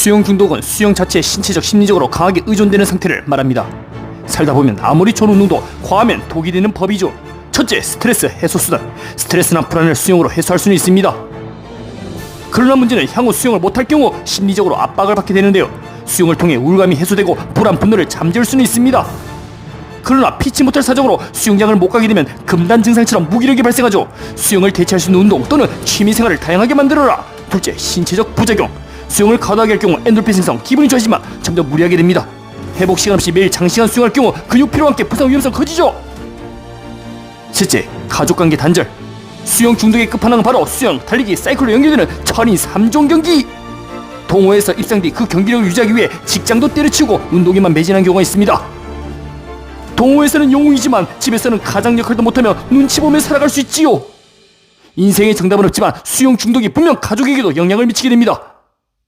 수영 중독은 수영 자체에 신체적 심리적으로 강하게 의존되는 상태를 말합니다. 살다 보면 아무리 좋은 운동도 과하면 독이 되는 법이죠. 첫째, 스트레스 해소 수단. 스트레스나 불안을 수영으로 해소할 수는 있습니다. 그러나 문제는 향후 수영을 못할 경우 심리적으로 압박을 받게 되는데요. 수영을 통해 우울감이 해소되고 불안 분노를 잠재울 수는 있습니다. 그러나 피치 못할 사정으로 수영장을 못 가게 되면 금단 증상처럼 무기력이 발생하죠. 수영을 대체할 수 있는 운동 또는 취미 생활을 다양하게 만들어라. 둘째, 신체적 부작용. 수영을 과도하게 할 경우 엔돌핀 생성, 기분이 좋아지만 점점 무리하게 됩니다. 회복 시간 없이 매일 장시간 수영할 경우 근육 피로와 함께 부상 위험성 커지죠. 셋째, 가족관계 단절. 수영 중독의 끝판왕은 바로 수영, 달리기, 사이클로 연결되는 철인 3종 경기. 동호회에서 입상 뒤 그 경기력을 유지하기 위해 직장도 때려치우고 운동에만 매진한 경우가 있습니다. 동호회에서는 영웅이지만 집에서는 가장 역할도 못하며 눈치 보며 살아갈 수 있지요. 인생의 정답은 없지만 수영 중독이 분명 가족에게도 영향을 미치게 됩니다.